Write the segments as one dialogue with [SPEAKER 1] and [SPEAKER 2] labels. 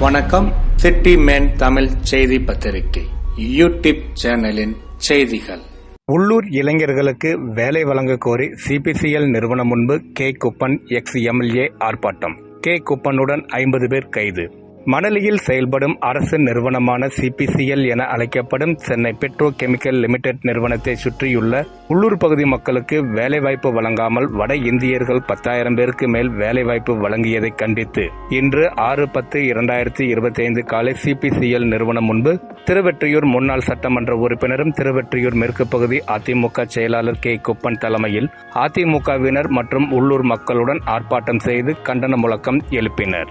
[SPEAKER 1] வணக்கம். City man Tamil செய்தி பத்திரிகை. யூடியூப் சேனலின் செய்திகள்.
[SPEAKER 2] உள்ளூர் இளைஞர்களுக்கு வேலை வழங்க கோரி சிபிசிஎல் நிறுவனம் முன்பு கே குப்பன் எக்ஸ் எம்எல்ஏ ஆர்ப்பாட்டம். கே குப்பனுடன் ஐம்பது பேர் கைது. மணலியில் செயல்படும் அரசு நிறுவனமான சிபிசிஎல் என அழைக்கப்படும் சென்னை பெட்ரோ கெமிக்கல் லிமிடெட் நிறுவனத்தை சுற்றியுள்ள உள்ளூர் பகுதி மக்களுக்கு வேலைவாய்ப்பு வழங்காமல் வட இந்தியர்கள் பத்தாயிரம் பேருக்கு மேல் வேலைவாய்ப்பு வழங்கியதை கண்டித்து இன்று ஆறு பத்து இரண்டாயிரத்தி இருபத்தி ஐந்து காலை சிபிசிஎல் நிறுவனம் முன்பு திருவெற்றியூர் முன்னாள் சட்டமன்ற உறுப்பினரும் திருவெற்றியூர் மேற்கு பகுதி அதிமுக செயலாளர் கே குப்பன் தலைமையில் அதிமுகவினர் மற்றும் உள்ளூர் மக்களுடன் ஆர்ப்பாட்டம் செய்து கண்டன முழக்கம் எழுப்பினர்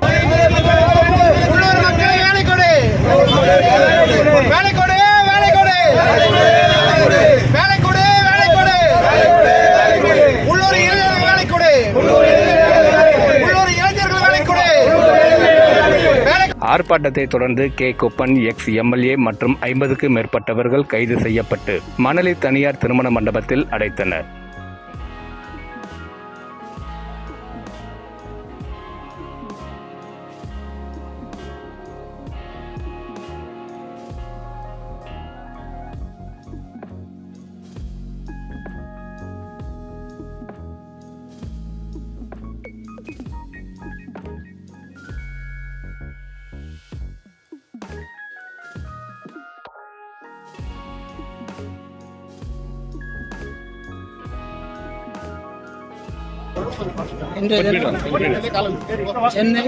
[SPEAKER 3] உள்ளூர் மக்கள் வேலை கொடு வேலை கொடு வேலை கொடு வேலை கொடு வேலை கொடு உள்ளூர் இளைஞர்கள் வேலை கொடு உள்ளூர் இளைஞர்கள் வேலை கொடு வேலை
[SPEAKER 2] ஆர்ப்பாட்டத்தை தொடர்ந்து கே. கொப்பன் எக்ஸ். எம்எல்ஏ மற்றும் ஐம்பதுக்கு மேற்பட்டவர்கள் கைது செய்யப்பட்டு மணலி தனியார் திருமண மண்டபத்தில் அடைத்தனர்.
[SPEAKER 4] இன்றைய தினம் சென்னை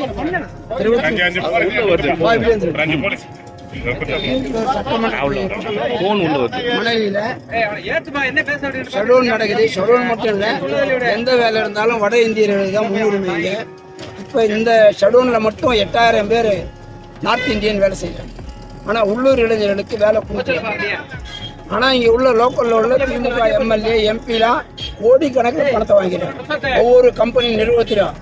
[SPEAKER 4] ஷெட்யூல் நடக்குது ஷெட்யூல் மட்டும் இல்ல எந்த வேலை இருந்தாலும் வட இந்தியர்களுக்கு தான் முன்னுரிமை இப்போ இந்த ஷெட்யூல்ல மட்டும் எட்டாயிரம் பேர் நார்த் இந்தியன் வேலை செய்யறாங்க ஆனா உள்ளூர் இளைஞர்களுக்கு வேலை கொடுக்கல ஆனா இங்க உள்ள லோக்கல்ல உள்ள திமுக எம்எல்ஏ எம்பிலாம் கோடிக்கணக்கில் பணத்தை வாங்கிறாங்க ஒவ்வொரு கம்பெனி நிறுவனத்திலும்.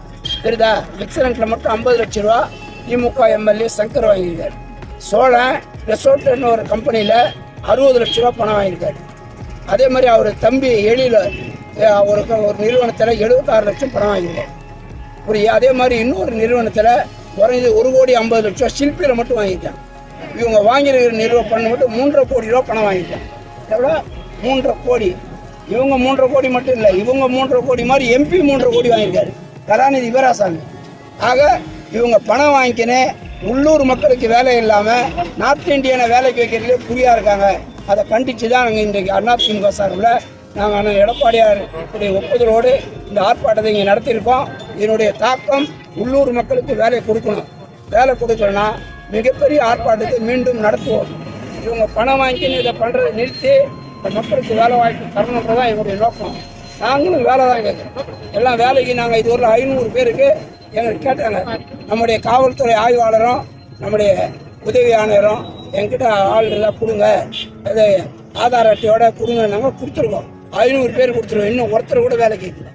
[SPEAKER 4] தெரியுதா? எக்ஸலண்ட்ல மட்டும் ஐம்பது லட்சம் ரூபா திமுக எம்எல்ஏ சங்கர் வாங்கியிருக்காரு. சோழன் ரெசோர்ட்னு ஒரு கம்பெனியில் அறுபது லட்ச ரூபா பணம் வாங்கியிருக்காரு. அதே மாதிரி அவர் தம்பி அஹ், ஒரு ஒரு நிறுவனத்தில் எழுபத்தாறு லட்சம் பணம் வாங்கியிருக்காரு. புரியுது? அதே மாதிரி இன்னொரு நிறுவனத்தில் குறைஞ்சது ஒரு கோடி ஐம்பது லட்ச ரூபா சில்பியில் மட்டும் வாங்கிட்டாங்க இவங்க வாங்கியிருக்கிற நிறுவனம் பண்ண மட்டும் மூன்றரை கோடி ரூபா பணம் வாங்கிட்டாங்க எவ்வளோ? மூன்றரை கோடி. இவங்க மூன்றரை கோடி மட்டும் இல்லை இவங்க மூன்றரை கோடி மாதிரி எம்பி மூன்றரை கோடி வாங்கியிருக்காரு. கலாநிதி வீராசாமி. ஆக இவங்க பணம் வாங்கிக்கினே உள்ளூர் மக்களுக்கு வேலை இல்லாமல் நார்த் இந்தியனை வேலைக்கு வைக்கிறதுலே குறியா இருக்காங்க. அதை கண்டித்து தான் நாங்கள் இன்றைக்கு அதிமுக சார்பில் நாங்கள் ஆனால் எடப்பாடியார் உடைய ஒப்புதலோடு இந்த ஆர்ப்பாட்டத்தை இங்கே நடத்தியிருக்கோம். இதனுடைய தாக்கம் உள்ளூர் மக்களுக்கு வேலை கொடுக்கணும். வேலை கொடுக்கலன்னா மிகப்பெரிய ஆர்ப்பாட்டத்தை மீண்டும் நடத்துவோம். இவங்க பணம் வாங்கி இதை பண்ணுறதை நிறுத்தி இந்த மக்களுக்கு வேலை வாய்ப்பு தரணுன்றது தான் எங்களுடைய நோக்கம். நாங்களும் வேலை தான் கேட்குறோம் எல்லாம் வேலைக்கு நாங்கள் இது ஒரு ஐநூறு பேருக்கு எங்களுக்கு கேட்டாங்க. நம்முடைய காவல்துறை ஆய்வாளரும் நம்முடைய உதவி ஆணையரும் என்கிட்ட ஆள் எல்லாம் கொடுங்க. அது ஆதார் அட்டையோட கொடுங்க. நாங்கள் கொடுத்துருக்கோம். ஐநூறு பேர் கொடுத்துருவோம் இன்னும் ஒருத்தர் கூட வேலை கேட்கல.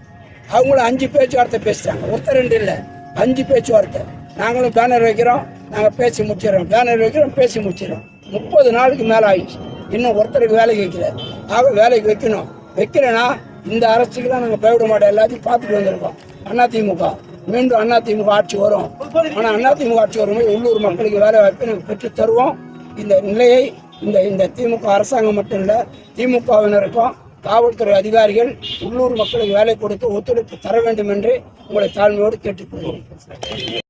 [SPEAKER 4] அவங்களும் அஞ்சு பேச்சுவார்த்தை பேசிட்டாங்க. ஒருத்தர் ரெண்டு இல்லை. அஞ்சு பேச்சுவார்த்தை. நாங்களும் பேனர் வைக்கிறோம். நாங்கள் பேசி முடிச்சிடறோம். பேனர் வைக்கிறோம் பேசி முடிச்சிடறோம். முப்பது நாளுக்கு மேலே ஆயிடுச்சு. இன்னும் ஒருத்தருக்கு வேலைக்கு வைக்கல ஆக வேலைக்கு வைக்கணும் வைக்கலைன்னா இந்த அரசுக்கெல்லாம் நாங்கள் பயப்பட மாட்டோம். எல்லாத்தையும் பார்த்துட்டு வந்திருக்கோம். அதிமுக மீண்டும் அதிமுக ஆட்சி வரும். ஆனால் அதிமுக ஆட்சி வரும்போது உள்ளூர் மக்களுக்கு வேலை வாய்ப்பை நாங்கள் பெற்று தருவோம். இந்த நிலையை இந்த இந்த திமுக அரசாங்கம் மட்டும் இல்லை திமுகவினருக்கும் காவல்துறை அதிகாரிகள் உள்ளூர் மக்களுக்கு வேலை கொடுத்து ஒத்துழைப்பு தர வேண்டும் என்று உங்களை தாழ்மையோடு கேட்டுக்கொள்கிறேன்.